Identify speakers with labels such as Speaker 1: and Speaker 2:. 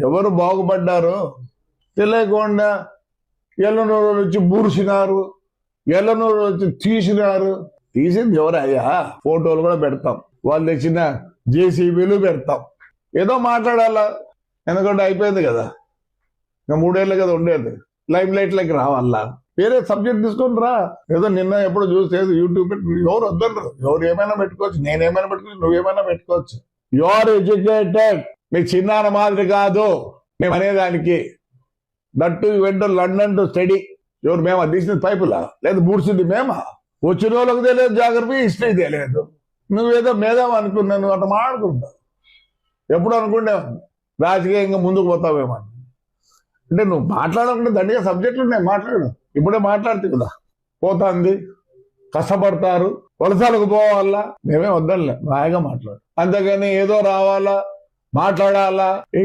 Speaker 1: ఎవరు బాగుపడ్డారు తెలియకుండా ఎల్లనూరు వచ్చి బూర్చినారు ఎల్లనూరు వచ్చి తీసినారు. తీసింది ఎవరయ్యా ఫోటోలు కూడా పెడతాం. వాళ్ళు తెచ్చిన జేసీబీలు పెడతాం. ఏదో మాట్లాడాలా? ఎందుకంటే అయిపోయింది కదా. ఇంకా మూడేళ్ళు కదా ఉండేది. లైమ్ లైట్లోకి రావాలా? వేరే సబ్జెక్ట్ తీసుకొని రా. ఏదో నిన్న ఎప్పుడు చూసేది యూట్యూబ్ పెట్టి ఎవరు వద్దరు ఎవరు ఏమైనా పెట్టుకోవచ్చు? నేనేమైనా పెట్టుకోవచ్చు? నువ్వేమైనా పెట్టుకోవచ్చు. యు ఆర్ ఎడ్యుకేటెడ్ మీ చిన్నాన మాదిరి కాదు. మేము అనేదానికి. దట్టు వెంట లండన్ టు స్టడీ. ఎవరు మేము? తీసిన పైపులా? లేదు బూడ్చింది మేమా? వచ్చిన వాళ్ళకి తెలియదు జాగ్రత్త. హిస్టరీ తెలియదు. నువ్వేదో మేధావు అనుకున్నావు నువ్వు అట్లా మాట్లాడుకుంటావు. ఎప్పుడు అనుకునేవాడిని రాజకీయంగా ముందుకు పోతావేమో అంటే నువ్వు మాట్లాడకుండా దండిగా సబ్జెక్టులు ఉన్నాయి మాట్లాడు. ఇప్పుడే మాట్లాడుతుంది కదా. పోతాంది. కష్టపడతారు. వలసలకు పోవాలా? మేమే వద్దలే బాగా మాట్లాడు. అంతేగాని ఏదో రావాలా? మాట్లాడాలా? ఈ